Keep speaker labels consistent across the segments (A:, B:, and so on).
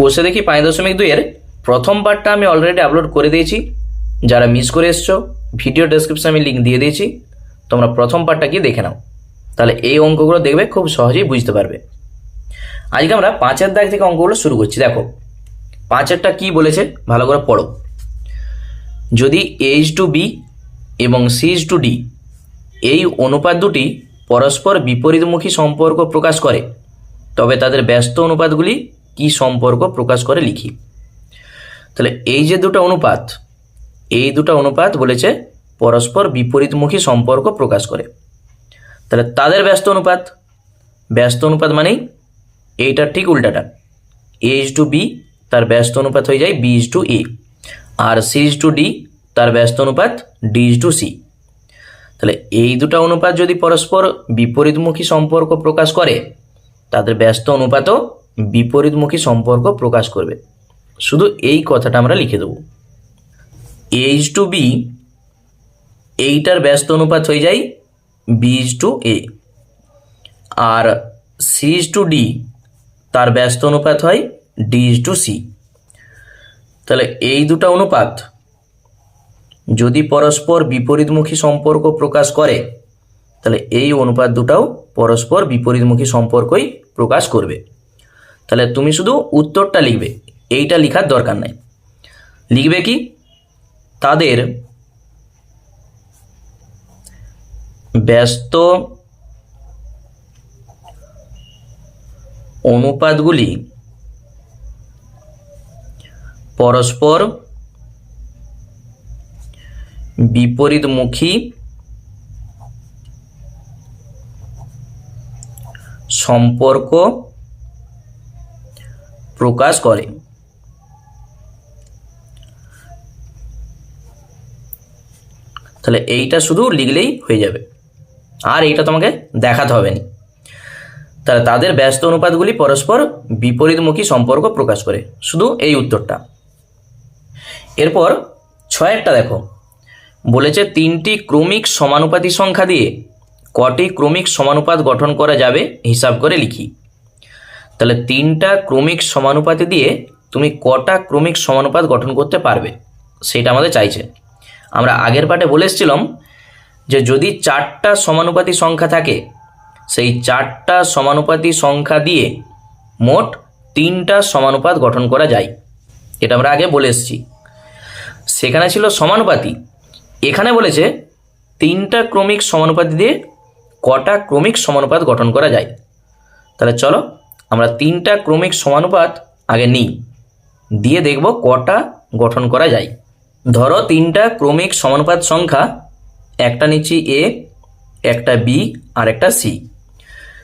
A: কোষে দেখি পাঁচ দশমিক দুইয়ের প্রথম পার্টটা আমি অলরেডি আপলোড করে দিয়েছি। যারা মিস করে এসছো ভিডিও ডেসক্রিপশনে আমি লিঙ্ক দিয়ে দিয়েছি। তোমরা প্রথম পার্টটা গিয়ে দেখে নাও। তাহলে এই অঙ্কগুলো দেখবে খুব সহজেই বুঝতে পারবে। আজকে আমরা পাঁচের দাগ থেকে অঙ্কগুলো শুরু করছি। দেখো, পাঁচেরটা কি বলেছে? ভালো করে পড়ো। যদি এইচ টু বি এবং সিজ টু ডি এই অনুপাত দুটি পরস্পর বিপরীতমুখী সম্পর্ক প্রকাশ করে, তবে তাদের ব্যস্ত অনুপাতগুলি কি সম্পর্ক প্রকাশ করে লিখি। তাহলে এই যে দুটো অনুপাত, এই দুটো অনুপাত বলেছে পরস্পর বিপরীতমুখী সম্পর্ক প্রকাশ করে। তাহলে তাদের ব্যস্ত অনুপাত। ব্যস্ত অনুপাত মানেই এইটার ঠিক উল্টাটা। এইচ টু বি তার ব্যস্ত অনুপাত হয়ে যায় বি ইজ টু এ আর সি ইজ টু ডি তার ব্যস্ত অনুপাত ডি ইজ টু সি তাহলে এই দুটো অনুপাত যদি পরস্পর বিপরীতমুখী সম্পর্ক প্রকাশ করে, তাদের ব্যস্ত অনুপাতও বিপরীতমুখী সম্পর্ক প্রকাশ করবে। শুধু এই কথাটা আমরা লিখে দেবো। এইচ টু বি এইটার ব্যস্ত অনুপাত হয়ে যায় বি ইজ টু এ আর সি ইজ টু ডি তার ব্যস্ত অনুপাত হয় ডি ইজ টু সি তাহলে এই দুটো অনুপাত যদি পরস্পর বিপরীতমুখী সম্পর্ক প্রকাশ করে, তাহলে এই অনুপাত দুটাও পরস্পর বিপরীতমুখী সম্পর্কই প্রকাশ করবে। তাহলে তুমি শুধু উত্তরটা লিখবে। এইটা লেখার দরকার নাই। লিখবে কি? তাদের ব্যস্ত অনুপাতগুলি পরস্পর বিপরীতমুখী সম্পর্ক প্রকাশ করে। তাহলে এইটা শুধু লিখলেই হয়ে যাবে। আর এইটা তোমাকে দেখাতে হবে না। তাহলে তাদের ব্যস্ত অনুপাতগুলি পরস্পর বিপরীতমুখী সম্পর্ক প্রকাশ করে। শুধু এই উত্তরটা। এরপর ছয়েরটা দেখো। বলেছে তিনটি ক্রমিক সমানুপাতি সংখ্যা দিয়ে কটি ক্রমিক সমানুপাত গঠন করা যাবে হিসাব করে লিখি। তাহলে তিনটা ক্রমিক সমানুপাতি দিয়ে তুমি কটা ক্রমিক সমানুপাত গঠন করতে পারবে, সেটা আমাদের চাইছে। আমরা আগের পাঠে বলে এসেছিলাম যে যদি চারটা সমানুপাতি সংখ্যা থাকে, সেই চারটা সমানুপাতি সংখ্যা দিয়ে মোট তিনটা সমানুপাত গঠন করা যায়। এটা আমরা আগে বলে এসেছি। সেখানে ছিল সমানুপাতি। এখানে বলেছে তিনটা ক্রমিক সমানুপাতি দিয়ে কটা ক্রমিক সমানুপাত গঠন করা যায়। তাহলে চলো আমরা তিনটা ক্রমিক সমানুপাত আগে নিই। দিয়ে দেখব কটা গঠন করা যায়। ধরো তিনটা ক্রমিক সমানুপাত সংখ্যা, একটা নিচ্ছি এ একটা বি আর একটা সি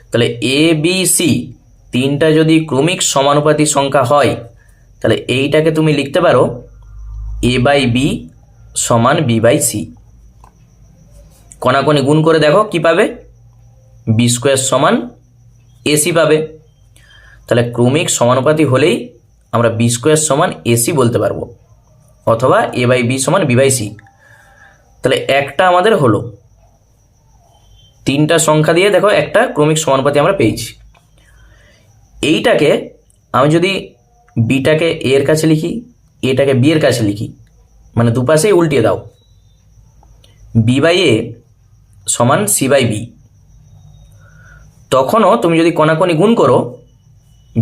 A: তাহলে এ বি সি তিনটা যদি ক্রমিক সমানুপাতি সংখ্যা হয়, তাহলে এইটাকে তুমি লিখতে পারো এ বাই বি সমান বি বাই সি কণাকণি গুণ করে দেখো কি পাবে? বি স্কোয়ার সমান এসি পাবে। তাহলে ক্রমিক সমানুপাতি হলেই আমরা বি স্কোয়ার সমান এসি বলতে পারব, অথবা এ বাই বি সমান বি বাই সি তাহলে একটা আমাদের হলো। তিনটা সংখ্যা দিয়ে দেখো একটা ক্রমিক সমানুপাতি আমরা পেয়েছি। এইটাকে আমি যদি বিটাকে এ এর কাছে লিখি, এটাকে বি এর কাছে লিখি মানে দুপাশেই উল্টিয়ে দাও। বি বাই এ সমান সি বাই বি তখনও তুমি যদি কণাকণি গুণ করো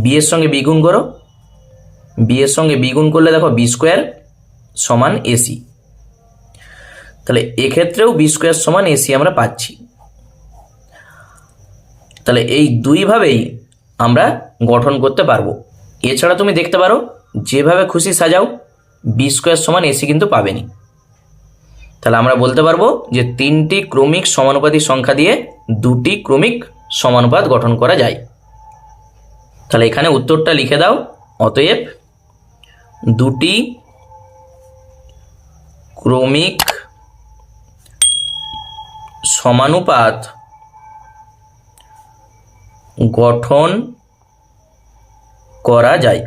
A: বি এর সঙ্গে বি গুণ করো। বি এর সঙ্গে বি গুণ করলে দেখো বি স্কোয়ার সমান এসি তাহলে এক্ষেত্রেও বি স্কোয়ার সমান এসি আমরা পাচ্ছি। তাহলে এই দুইভাবেই আমরা গঠন করতে পারব। এছাড়া তুমি দেখতে পারো, যেভাবে খুশি সাজাও বি স্কোয়ার সমান এসি কিন্তু পাবেনি। তাহলে আমরা বলতে পারব যে তিনটি ক্রমিক সমানুপাতি সংখ্যা দিয়ে দুটি ক্রমিক সমানুপাত গঠন করা যায়। তাহলে এখানে উত্তরটা লিখে দাও, অতএব দুটি ক্রমিক সমানুপাত গঠন করা যায়।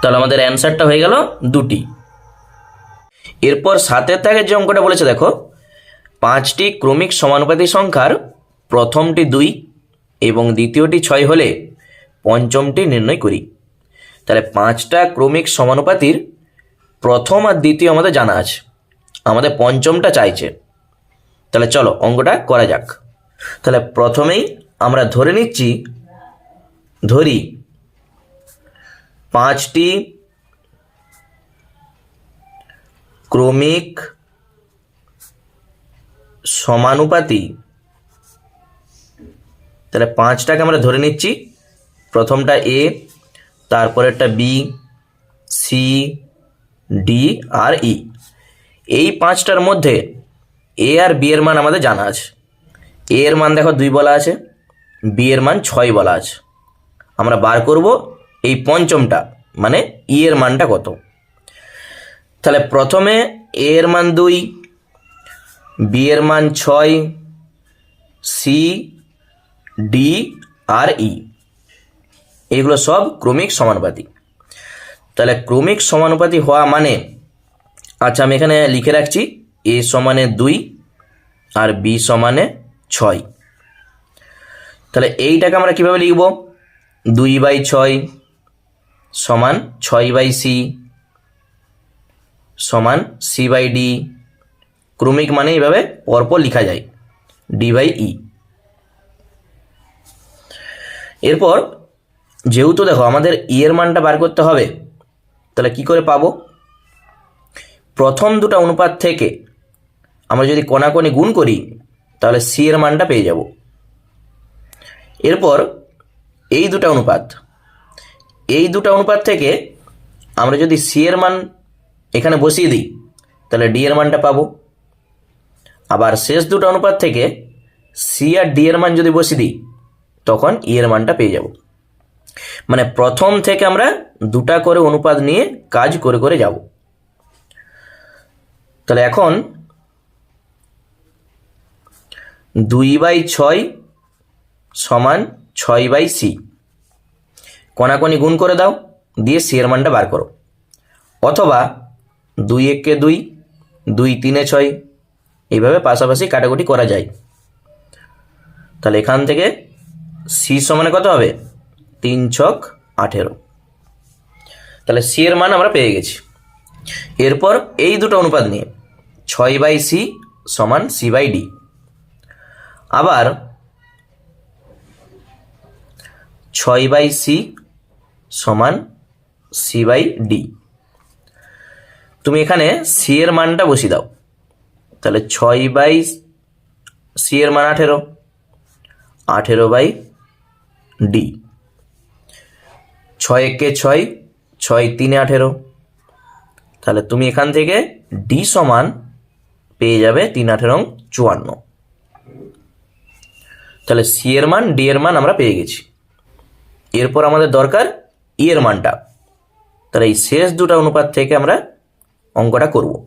A: তাহলে আমাদের অ্যান্সারটা হয়ে গেল দুটি। এরপর সাতের দাগের যে অঙ্কটা বলেছে দেখো, পাঁচটি ক্রমিক সমানুপাতিক সংখ্যার প্রথমটি দুই এবং দ্বিতীয়টি ছয় হলে পঞ্চমটি নির্ণয় করি। তাহলে পাঁচটা ক্রমিক সমানুপাতির প্রথম আর দ্বিতীয় আমাদের জানা আছে। আমাদের পঞ্চমটা চাইছে। তাহলে চলো অঙ্কটা করা যাক। তাহলে প্রথমেই আমরা ধরে নিচ্ছি, ধরি পাঁচটি ক্রমিক সমানুপাতি তাহলে পাঁচটাকে আমরা ধরে নিচ্ছি। প্রথমটা এ তারপরেরটা বি সি ডি আর ই এই পাঁচটার মধ্যে এ আর বি এর মান আমাদের জানা আছে। এ এর মান দেখো দুই বলা আছে বি এর মান ছয় বলা আছে। আমরা বার করব এই পঞ্চমটা মানে ই এর মানটা কত। তাহলে প্রথমে এ এর মান দুই বি এর মান ছয় সি ডি আর ই এগুলো সব ক্রমিক সমানুপাতি তাহলে ক্রমিক সমানুপাতি হওয়া মানে আচ্ছা আমি এখানে লিখে রাখছি এ সমানে দুই আর বি সমানে ছয়। তাহলে এইটাকে আমরা কীভাবে লিখব? দুই বাই ছয় সমান ছয় বাই সি সমান সি বাই ডি ক্রমিক মানে এইভাবে পরপর লেখা যায়। ডি বাই ই এরপর যেহেতু দেখো আমাদের ইয়ের মানটা বার করতে হবে, তাহলে কি করে পাবো? প্রথম দুটো অনুপাত থেকে আমরা যদি কোনাকোনি গুণ করি, তাহলে সি এর মানটা পেয়ে যাব। এরপর এই দুটো অনুপাত, এই দুটো অনুপাত থেকে আমরা যদি সি এর মান এখানে বসিয়ে দিই, তাহলে ডি এর মানটা পাবো। আবার শেষ দুটো অনুপাত থেকে সি আর ডি এর মান যদি বসিয়ে দিই তখন ই এর মানটা পেয়ে যাব। মানে প্রথম থেকে আমরা দুটা করে অনুপাত নিয়ে কাজ করে করে যাব। তাহলে এখন দুই বাই ছয় সমান ছয় বাই সি কোনাকোনি গুণ করে দাও, দিয়ে সি এর মানটা বার করো। অথবা দুই এককে দুই দুই তিনে ছয়, এইভাবে পাশাপাশি কাটাকুটি করা যায়। তাহলে এখান থেকে সি সমানে কত হবে? তিন ছক আঠেরো। তাহলে সি এর মান আমরা পেয়ে গেছি। এরপর এই দুটো অনুপাত নিয়ে ছয় বাই সি সমান সি বাই ডি আবার ছয় বাই সি সমান সি বাই ডি তুমি এখানে সি এর মানটা বসিয়ে দাও। তাহলে ছয় বাই সি এর মান আঠেরো আঠেরো বাই ডি। ছয় একে ছয় ছয় তিনে আঠেরো। তাহলে তুমি এখান থেকে ডি সমান পেয়ে যাবে তিন আঠেরো চুয়ান্ন। তাহলে সি এর মান, ডি এর মান আমরা পেয়ে গেছি। এরপর আমাদের দরকার ই এর মানটা। তাহলে এই শেষ দুটো অনুপাত থেকে আমরা অঙ্কটা করব।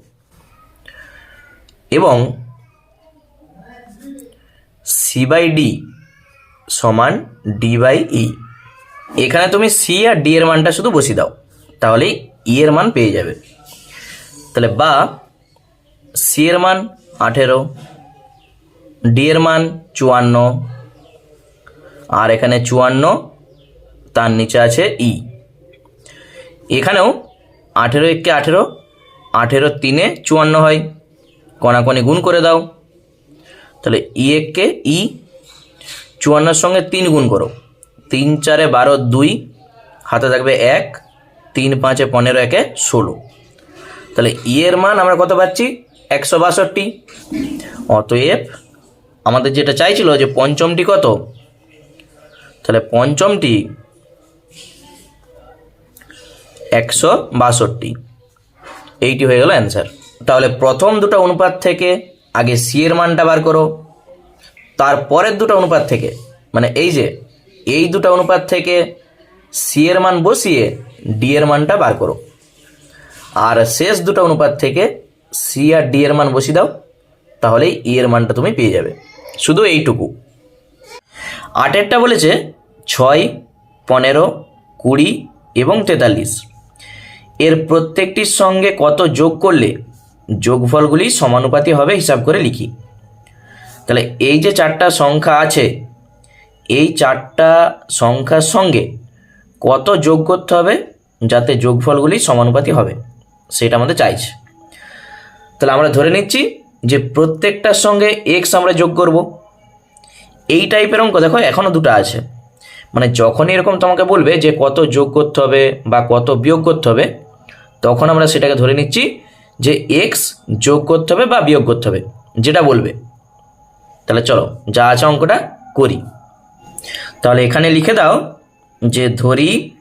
A: এবং সি বাই ডি সমান ডি বাই ই এখানে তুমি সি আর ডি এর মানটা শুধু বসিয়ে দাও, তাহলেই ই এর মান পেয়ে যাবে। তাহলে বা সি এর মান আঠেরো ডি এর মান চুয়ান্ন, আর এখানে চুয়ান্ন, তার নিচে আছে ই এখানেও আঠেরো একে আঠেরো আঠেরো তিনে চুয়ান্ন হয়। কণাকণি গুণ করে দাও। তাহলে ই একে ই চুয়ান্নর সঙ্গে তিন গুণ করো। তিন, চারে বারো, দুই, হাতে থাকবে এক, তিন, পাঁচে পনেরো, একে ষোলো। তাহলে ই এর মান আমরা কত পাচ্ছি? একশো বাষট্টি। অতএব আমাদের যেটা চাইছিল যে পঞ্চমটি কত? তাহলে পঞ্চমটি একশো বাষট্টি। এইটি হয়ে গেল অ্যান্সার। তাহলে প্রথম দুটো অনুপাত থেকে আগে সি এর মানটা বার করো। তারপরের দুটো অনুপাত থেকে মানে এই যে, এই দুটো অনুপাত থেকে সি এর মান বসিয়ে ডি এর মানটা বার করো। আর শেষ দুটো অনুপাত থেকে সি আর ডি এর মান বসিয়ে দাও তাহলেই ই এর মানটা তুমি পেয়ে যাবে। শুধু এইটুকু। আটেরটা বলেছে ছয়, পনেরো, কুড়ি এবং তেতাল্লিশ। এর প্রত্যেকটির সঙ্গে কত যোগ করলে যোগফলগুলি সমানুপাতি হবে হিসাব করে লিখি। তাহলে এই যে চারটা সংখ্যা আছে, এই চারটা সংখ্যার সঙ্গে কত যোগ করতে হবে যাতে যোগফলগুলি সমানুপাতি হবে? সেটা আমাদের চাইছে। তাহলে আমরা ধরে নিচ্ছি যে প্রত্যেকটার সঙ্গে এক্স আমরা যোগ করব। এই টাইপের অঙ্ক দেখো এখনও দুটো আছে। মানে যখনই এরকম তোমাকে বলবে যে কত যোগ করতে হবে বা কত বিয়োগ করতে হবে, তখন আমরা সেটাকে ধরে নিচ্ছি যে এক্স যোগ করতে হবে বা বিয়োগ করতে হবে, যেটা বলবে। তাহলে চলো, যা আছে অঙ্কটা করি। তাহলে এখানে লিখে দাও যে ধরি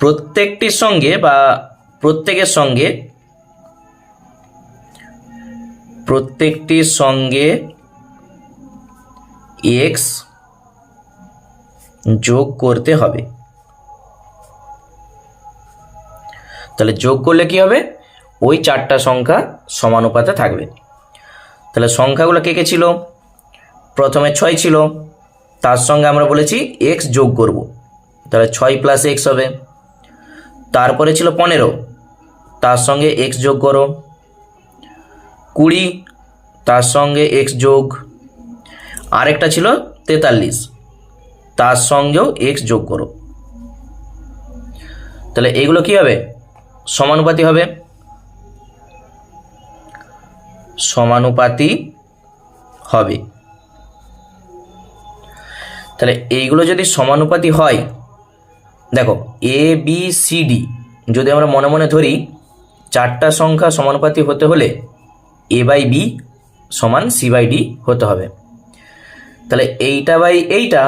A: প্রত্যেকটির সঙ্গে বা প্রত্যেকের সঙ্গে প্রত্যেকটির সঙ্গে এক্স যোগ করতে হবে। তাহলে যোগ করলে কি হবে? ওই চারটা সংখ্যা সমানুপাতে থাকবে। তাহলে সংখ্যাগুলো কে কে ছিল? প্রথমে ছয় ছিল। তার সঙ্গে আমরা বলেছি এক্স যোগ করব। তাহলে ছয় প্লাস এক্স হবে। তারপরে ছিল পনেরো। তার সঙ্গে এক্স যোগ করো। কুড়ি, তার সঙ্গে এক্স যোগ। আরেকটা ছিল তেতাল্লিশ। তার সঙ্গেও এক্স যোগ করো। তাহলে এগুলো কি হবে? সমানুপাতি হবে। সমানুপাতি হবে। তাহলে এইগুলো যদি সমানুপাতি হয়, দেখো এ বি সি ডি যদি আমরা মনে মনে ধরি, চারটা সংখ্যা সমানুপাতি হতে হলে এ বাই বি সমান সি বাই ডি হতে হবে। তাহলে এইটা বাই এইটা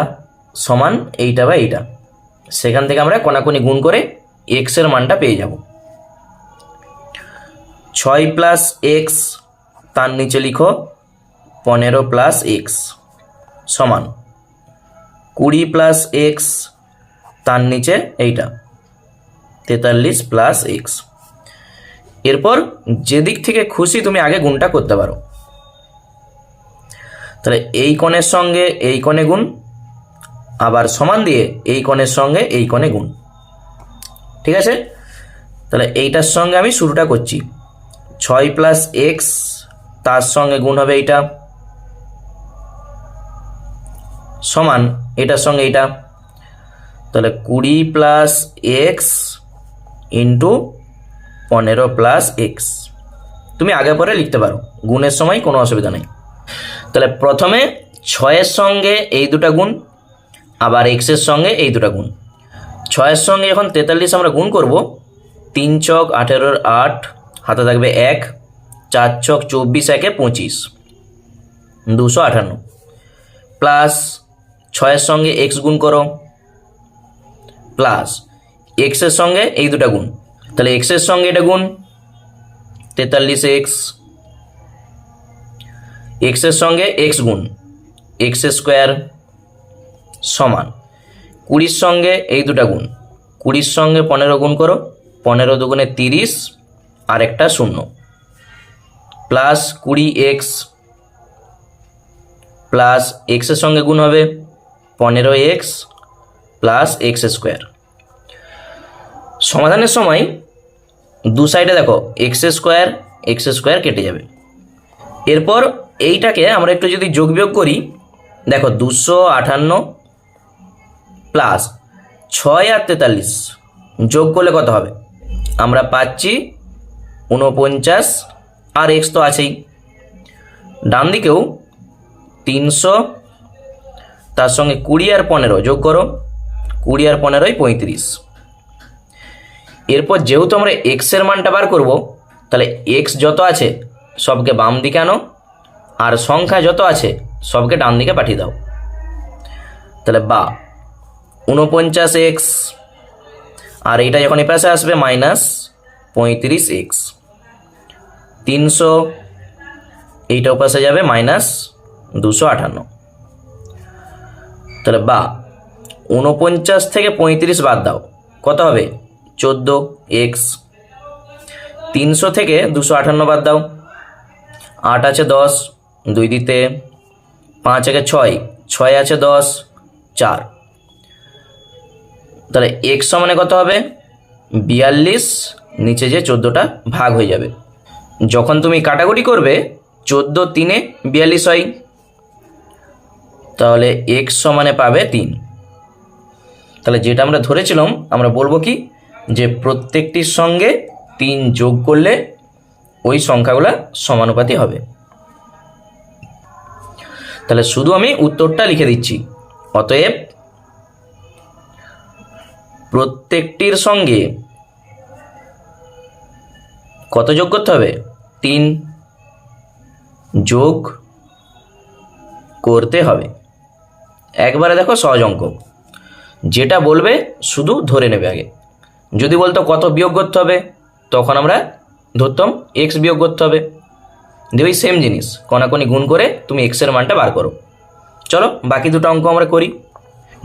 A: সমান এইটা বাই এইটা। সেখান থেকে আমরা কোনাকুনি গুণ করে এক্সের মানটা পেয়ে যাব। ছয় প্লাস এক্স তার নিচে লিখো পনেরো প্লাস এক্স সমান কুড়ি প্লাস এক্স তার নিচে এইটা, তেতাল্লিশ প্লাস এক্স। এরপর যেদিক থেকে খুশি তুমি আগে গুণটা করতে পারো। তাহলে এই কোণের সঙ্গে এই কোণে গুণ, আবার সমান দিয়ে এই কোণের সঙ্গে এই কোণে গুণ। ঠিক আছে? তাহলে এইটার সঙ্গে আমি শুরুটা করছি। ছয় প্লাস এক্স তার সঙ্গে গুণ হবে এইটা। সমান এটার সঙ্গে এইটা। তাহলে কুড়ি প্লাস এক্স ইন্টু পনেরো প্লাস এক্স। তুমি আগে পরে লিখতে পারো। গুণের সময় কোনো অসুবিধা নেই। তাহলে প্রথমে ছয়ের সঙ্গে এই দুটা গুণ, আবার এক্সের সঙ্গে এই দুটা গুণ। ছয়ের সঙ্গে যখন তেতাল্লিশ আমরা গুণ করব, তিন ছক আঠেরোর আট, হাতে থাকবে এক। চার ছক চব্বিশ একে পঁচিশ। দুশো আটান্ন প্লাস ছয়ের সঙ্গে এক্স গুণ করো। প্লাস এক্সের সঙ্গে এই দুটা গুণ। তাহলে এক্সের সঙ্গে এটা গুণ তেতাল্লিশ এক্স। এক্সের সঙ্গে এক্স গুণ এক্স স্কোয়ার সমান কুড়ির সঙ্গে এই দুটা গুণ। কুড়ির সঙ্গে পনেরো গুণ করো। পনেরো দুগুণে তিরিশ আর একটা শূন্য। প্লাস কুড়ি এক্স প্লাস এক্সের সঙ্গে গুণ হবে পনেরো এক্স প্লাস এক্স স্কোয়ার। সমাধানের সময় দু সাইডে দেখো, এক্স স্কোয়ার এক্স স্কোয়ার কেটে যাবে। এরপর এইটাকে আমরা একটু যদি যোগ বিয়োগ করি, দেখো দুশো আটান্ন প্লাস ছয় আর তেতাল্লিশ যোগ করলে কত হবে? আমরা পাচ্ছি উনপঞ্চাশ আর এক্স তো আছেই। ডান দিকেও তিনশো, তার সঙ্গে কুড়ি আর পনেরো যোগ করো। কুড়ি আর পনেরোই পঁয়ত্রিশ। এরপর যেহেতু আমরা এক্সের মানটা বার করব, তাহলে এক্স যত আছে সবকে বাম দিকে আনো, আর সংখ্যা যত আছে সবকে ডান দিকে পাঠিয়ে দাও। তাহলে বা উনপঞ্চাশ এক্স, আর এইটা যখন এ পাশে আসবে, মাইনাস পঁয়ত্রিশ এক্স। তিনশো এইটা পাশে যাবে, মাইনাস দুশো আটান্ন তাহলে বা উনপঞ্চাশ থেকে পঁয়ত্রিশ বাদ দাও। কত হবে? চোদ্দ, এক্স। তিনশো থেকে দুশো আটান্ন বাদ দাও। আট আছে দশ, দুই দিতে পাঁচ একে ছয় ছয় আছে দশ, চার। তাহলে এক্স সমানে কত হবে? বিয়াল্লিশ, নিচে যে চোদ্দোটা ভাগ হয়ে যাবে। যখন তুমি কাটাকুটি করবে, চোদ্দ তিনে বিয়াল্লিশ হয়। তাহলে এক্স সমানে পাবে তিন। তাহলে যেটা আমরা ধরেছিলাম, আমরা বলব কি? যে প্রত্যেকটির সঙ্গে তিন যোগ করলে ওই সংখ্যাগুলো সমানুপাতি হবে। তাহলে শুধু আমি উত্তরটা লিখে দিচ্ছি। অতএব প্রত্যেকটির সঙ্গে কত যোগ করতে হবে? তিন যোগ করতে হবে। একবারে দেখো সহজ অঙ্ক। যেটা বলবে শুধু ধরে নেবে আগে। যদি বলতো কত বিয়োগ করতে হবে, তখন আমরা ধরতাম এক্স বিয়োগ করতে হবে। দিয়ে ওই সেম জিনিস, কনাকনি গুণ করে তুমি এক্সের মানটা বার করো। চলো বাকি দুটো অঙ্ক আমরা করি।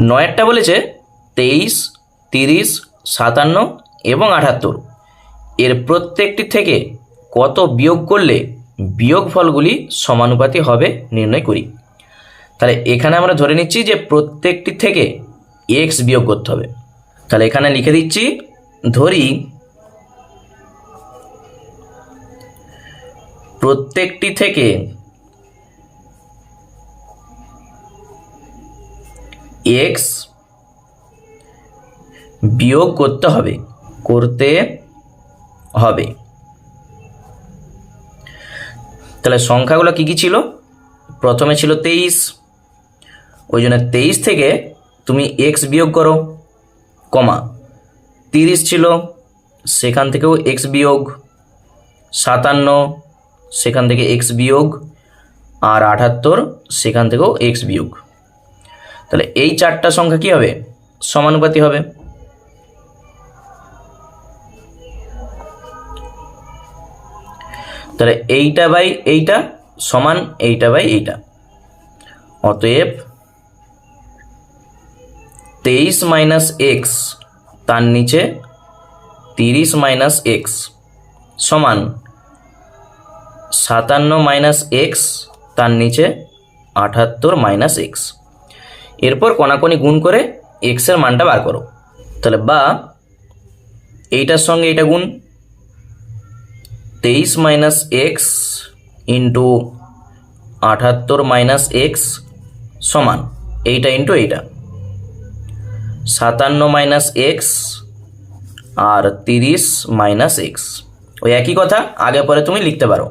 A: নয়েরটা বলেছে তেইশ, তিরিশ, সাতান্ন এবং আটাত্তর। এর প্রত্যেকটি থেকে কত বিয়োগ করলে বিয়োগ ফলগুলি সমানুপাতি হবে নির্ণয় করি। তাহলে এখানে আমরা ধরে নিচ্ছি যে প্রত্যেকটি থেকে এক্স বিয়োগ করতে হবে। তাহলে এখানে লিখে দিচ্ছি, ধরি প্রত্যেকটি থেকে এক্স বিয়োগ করতে হবে করতে হবে। তাহলে সংখ্যাগুলো কি কি ছিল? প্রথমে ছিল তেইশ। ওই জন্য তেইশ থেকে তুমি এক্স বিয়োগ করো, কমা। তিরিশ ছিল, সেখান থেকেও এক্স বিয়োগ। সাতান্ন, সেখান থেকে এক্স বিয়োগ। আর আটাত্তর, সেখান থেকেও এক্স বিয়োগ। তাহলে এই চারটা সংখ্যা কি হবে? সমানুপাতি হবে। তাহলে এইটা বাই এইটা সমান এইটা বাই এইটা। অতএব তেইশ মাইনাস এক্স তার নিচে তিরিশ মাইনাস এক্স সমান সাতান্ন মাইনাস এক্স তার নিচে আটাত্তর মাইনাস এক্স। এরপর কণাকণি গুণ করে এক্সের মানটা বার করো। তাহলে বা এইটার সঙ্গে এইটা গুণ তেইশ মাইনাস এক্স ইন্টু আটাত্তর মাইনাস এক্স সমান, এইটা ইন্টু এইটা। সাতান্ন মাইনাস এক্স আর তিরিশ মাইনাস এক্স ওই একই কথা, আগে পরে তুমি লিখতে পারো।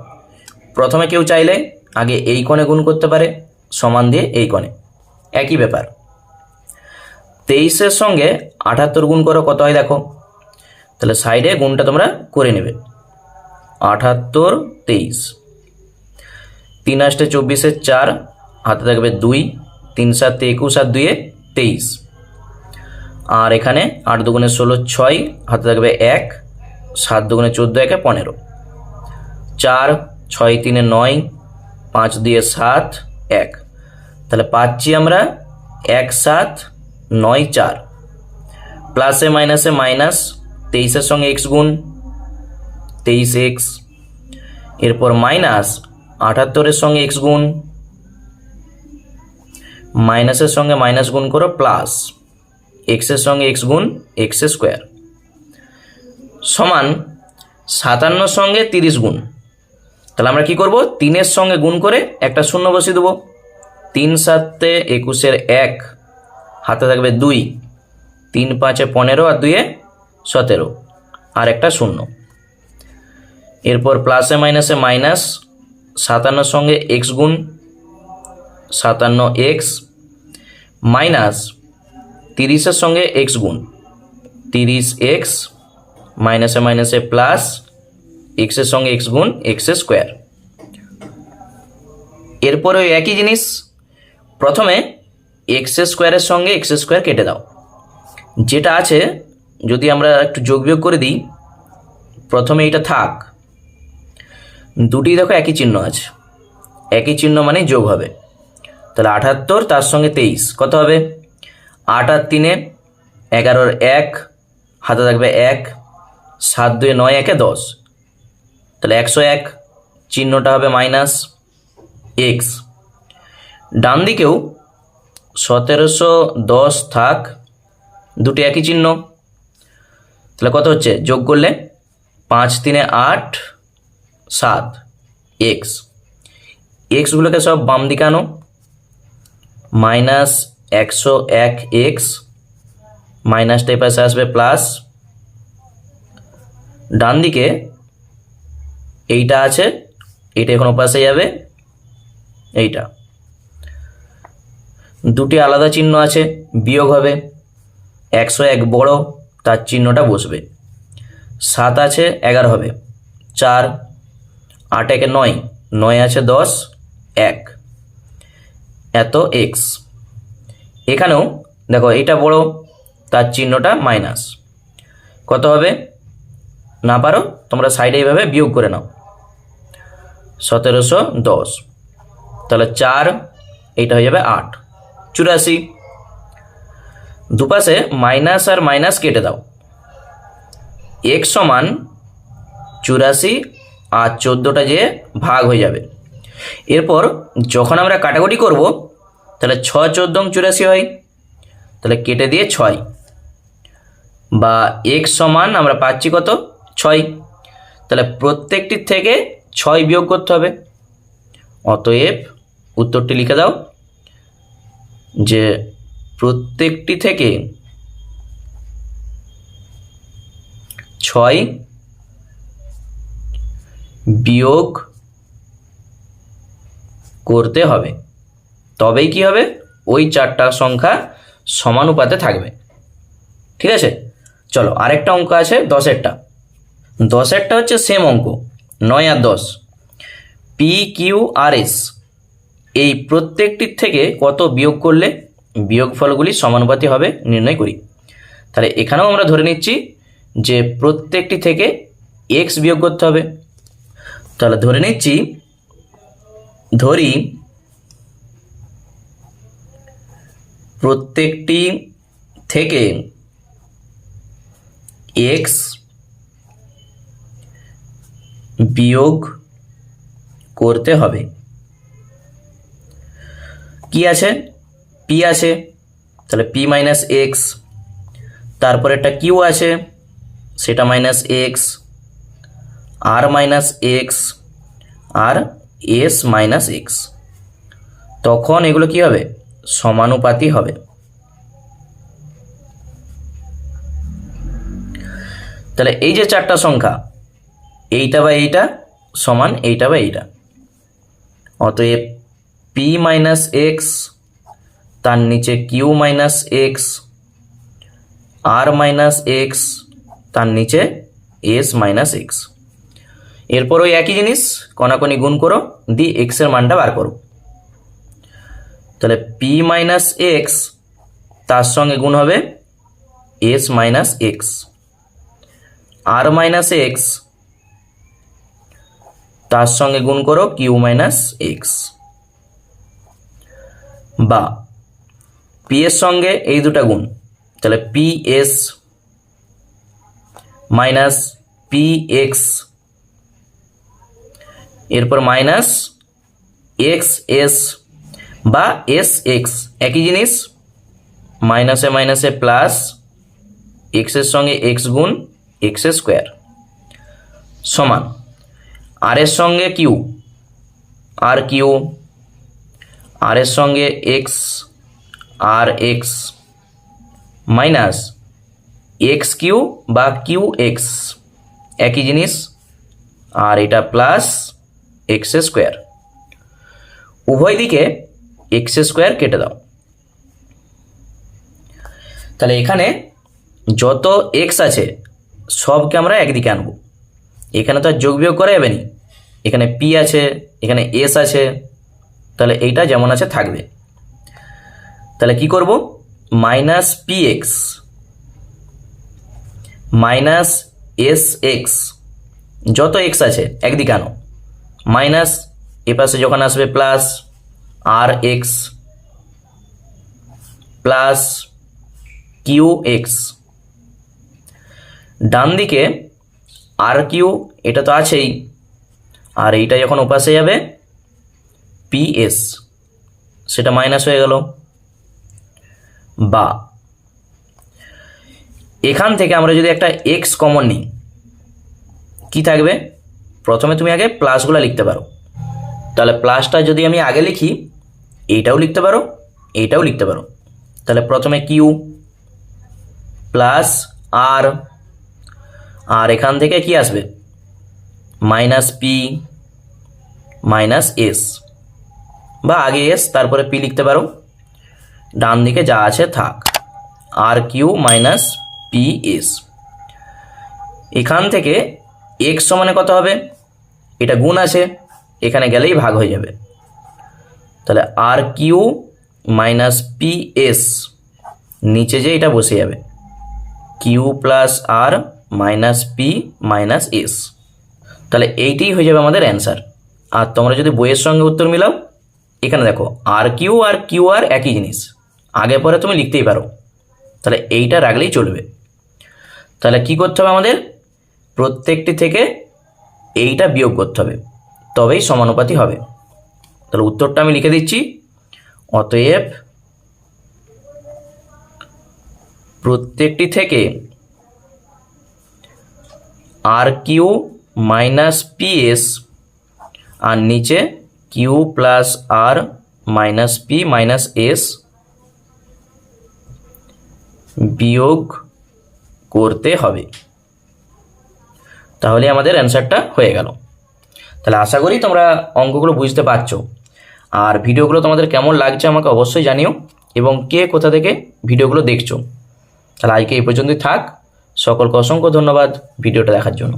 A: প্রথমে কেউ চাইলে আগে এই কোণে গুণ করতে পারে, সমান দিয়ে এই কোণে। একই ব্যাপার। তেইশের সঙ্গে আটাত্তর গুণ করো, কত হয় দেখো? তাহলে সাইডে গুণটা তোমরা করে নেবে। আটাত্তর তেইশ। তিন আষ্টে চব্বিশের চার, হাতে থাকবে দুই। তিন সাতে একুশ আর দুয়ে তেইশ। আর এখানে আট দুগুণে ষোলো, ছয়, হাতে থাকবে এক। সাত দুগুণে চোদ্দ, একে পনেরো। চার, ছয় তিনে নয়, পাঁচ দিয়ে সাত, এক। তাহলে পাচ্ছি আমরা এক, সাত, নয়, চার। প্লাসে, মাইনাসে, মাইনাস, তেইশের সঙ্গে এক্স গুণ। তেইশ এক্স, এরপর মাইনাস আটাত্তরের সঙ্গে এক্স গুণ, মাইনাসের সঙ্গে মাইনাস গুণ করো প্লাস এক্সের সঙ্গে এক্স গুণ এক্স স্কোয়ার, সমান সাতান্নর সঙ্গে তিরিশ গুণ। তাহলে আমরা কি করব? তিনের সঙ্গে গুণ করে একটা শূন্য বসিয়ে দেবো। তিন সাতে একুশের এক, হাতে থাকবে দুই। তিন পাঁচে পনেরো আর দুইয়ে সতেরো, আর একটা শূন্য। এরপর প্লাসে মাইনাসে মাইনাস সাতান্নর সঙ্গে এক্স গুণ সাতান্ন এক্স মাইনাস তিরিশের সঙ্গে এক্স গুণ তিরিশ এক্স মাইনাসে মাইনাসে প্লাস এক্সের সঙ্গে এক্স গুণ এক্স স্কোয়ার এরপরে ওই একই জিনিস, প্রথমে এক্স স্কোয়ারের সঙ্গে এক্স স্কোয়ার কেটে দাও। যেটা আছে, যদি আমরা একটু যোগ বিয়োগ করে দিই, প্রথমে এটা থাক। দুটি দেখো, একই চিহ্ন আছে। একই চিহ্ন মানে যোগ হবে। তাহলে আটাত্তর, তার সঙ্গে তেইশ, কত হবে? আট আর তিনে এগারোর এক, হাতে থাকবে এক, সাত দুই নয়, একে দশ। তাহলে একশো এক, চিহ্নটা হবে মাইনাস এক্স। ডান দিকেও সতেরোশো দশ থাক, দুটি একই চিহ্ন। তাহলে কত হচ্ছে? যোগ করলে পাঁচ তিনে আট সাত এক্স এক্সগুলোকে সব বাম দিকে আনো। মাইনাস একশো এক এক্স মাইনাসটা এই পাশে আসবে প্লাস। ডান দিকে এইটা আছে, এইটা এখন পাশে যাবে, এইটা। দুটি আলাদা চিহ্ন আছে, বিয়োগ হবে। একশো এক বড়, তার চিহ্নটা বসবে। সাত আছে, এগারো হবে। চার আট একে নয় নয় আছে দশ, এক। এত এক্স এখানেও, দেখো এটা বড়, তার চিহ্নটা মাইনাস কত হবে? না পারো, তোমরা সাইডে এইভাবে বিয়োগ করে নাও। সতেরোশো দশ। তাহলে চার, এইটা হয়ে যাবে আট। চুরাশি। দুপাশে মাইনাস আর মাইনাস কেটে দাও। এক সমান চুরাশি আর চোদ্দোটা যে ভাগ হয়ে যাবে। এরপর যখন আমরা কাটাকুটি করব, তাহলে ছ চোদ্দং চুরাশি হয়। তাহলে কেটে দিয়ে ছয়। বা এক সমান আমরা পাচ্ছি কত? ছয়। তাহলে প্রত্যেকটির থেকে ছয় বিয়োগ করতে হবে। অতএব উত্তরটি লিখে দাও যে প্রত্যেকটি থেকে ছয় বিয়োগ করতে হবে। তবেই কি হবে? ওই চারটা সংখ্যা সমানুপাতে থাকবে। ঠিক আছে? চলো, আরেকটা অঙ্ক আছে, দশেরটা। দশেরটা হচ্ছে সেম অঙ্ক, নয় আর দশ। পি কিউ আর এস এই প্রত্যেকটির থেকে কত বিয়োগ করলে বিয়োগফলগুলি সমানুপাতি হবে নির্ণয় করি। তাহলে এখানেও আমরা ধরে নিচ্ছি যে প্রত্যেকটি থেকে এক্স বিয়োগ করতে হবে। তাহলে ধরে নিচ্ছি, ধরি প্রত্যেকটি থেকে এক্স বিয়োগ করতে হবে। কি আছে? পি আছে। তাহলে পি মাইনাস এক্স তারপর একটা কিউ আছে, সেটা minus x R minus x আর এস মাইনাস এক্স তখন এগুলো কি হবে? সমানুপাতি হবে। তাহলে এই যে চারটা সংখ্যা, এইটা বা এইটা সমান এইটা বা এইটা। অতএব পি মাইনাস এক্স তার নিচে Q minus x R minus x তার নিচে এস মাইনাস এক্স এরপর ওই একই জিনিস, কণাকণি গুণ করো, দিয়ে এক্সের মানটা বার করো। তাহলে পি মাইনাস এক্স তার সঙ্গে গুণ হবে S minus x R minus x তার সঙ্গে গুণ করো কিউ মাইনাস এক্স বা পি এর সঙ্গে এই দুটা গুণ, তাহলে P S minus P x এরপর মাইনাস এক্স এস বা এস এক্স, একই জিনিস। মাইনাসে মাইনাসে প্লাস এক্সের সঙ্গে এক্স গুণ এক্স স্কোয়ার। সমান। আর এর সঙ্গে কিউ, আর কিউ, আর এর সঙ্গে x, R x minus x Q বা কিউ এক্স, একই জিনিস। আর এটা প্লাস এক্স স্কোয়ার। উভয় দিকে এক্স স্কোয়ার কেটে দাও। তাহলে এখানে যত এক্স আছে, সবকে আমরা একদিকে আনব। এখানে তো আর যোগ বিয়োগ করা যাবে নি। এখানে পি আছে, এখানে এস আছে, তাহলে এইটা যেমন আছে থাকবে। তাহলে কি করব? Minus P x minus S x যত এক্স আছে একদিকে আনো। মাইনাস এ পাশে যখন আসবে plus R x plus Q x. ডান দিকে আর কিউ, এটা তো আছেই। আর এইটা যখন ওপাশে যাবে, পি এস। সেটা মাইনাস হয়ে গেল। বা। এখান থেকে আমরা যদি একটা এক্স কমন নিই, কি থাকবে? প্রথমে তুমি আগে প্লাসগুলো লিখতে পারো। তাহলে প্লাসটা যদি আমি আগে লিখি, এইটাও লিখতে পারো, এইটাও লিখতে পারো। তাহলে প্রথমে কিউ প্লাস আর আর এখান থেকে কি আসবে? মাইনাস পি মাইনাস এস বা আগে এস তারপরে পি লিখতে পারো। ডান দিকে যা আছে থাক। R Q minus P S এখান থেকে এক্স সমানে কত হবে? এটা গুণ আছে, এখানে গেলেই ভাগ হয়ে যাবে। তাহলে R Q minus P S নিচে যে এটা বসে যাবে। Q plus R minus P minus S. তাহলে এইটাই হয়ে যাবে আমাদের অ্যান্সার। আর তোমরা যদি বইয়ের সঙ্গে উত্তর মিলাও, এখানে দেখো, আর কিউ আর কিউ আর একই জিনিস। আগে পরে তুমি লিখতেই পারো। তাহলে এইটা রাখলেই চলবে। তাহলে কি করতে হবে আমাদের? প্রত্যেকটি থেকে এইটা বিয়োগ করতে হবে। তবেই সমানুপাতি হবে। তাহলে উত্তরটা আমি লিখে দিচ্ছি। অতএব প্রত্যেকটি থেকে আর কিউ মাইনাস পিএস আর নিচে Q plus R minus P minus S বিয়োগ করতে হবে। তাহলে আমাদের অ্যান্সারটা হয়ে গেল। তাহলে আশা করি তোমরা অঙ্কগুলো বুঝতে পারছ। আর ভিডিওগুলো তোমাদের কেমন লাগছে আমাকে অবশ্যই জানিও এবং কে কোথা থেকে ভিডিওগুলো দেখছ। তাহলে আজকে এই পর্যন্তই থাক। সকলকে অসংখ্য ধন্যবাদ ভিডিওটা দেখার জন্য।